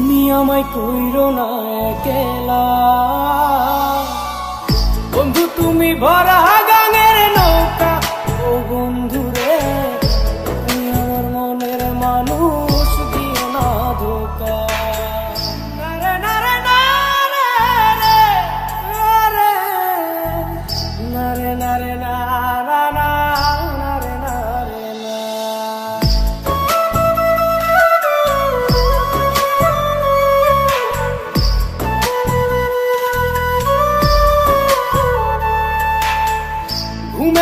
তুমি আমায় কইরো না একেলা। বন্ধু তুমি ভরা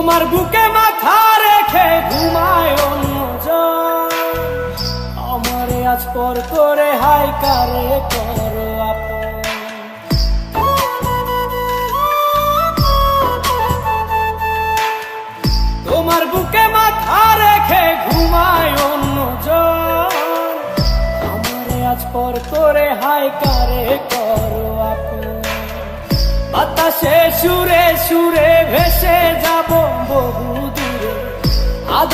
তোমার বুকে মাথা রেখে ঘুমায় অন্যজন আমারে আজ পর করে হাই কারে করো তোমার বুকে মাথা রেখে ঘুমায় অন্যজন আমারে আজ পর করে হাই কারে করো আপন। বাতাসে সুরে সুরে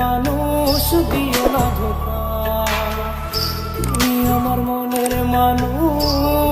মানুষ দিও না ধোকা। আমার মনের মানুষ।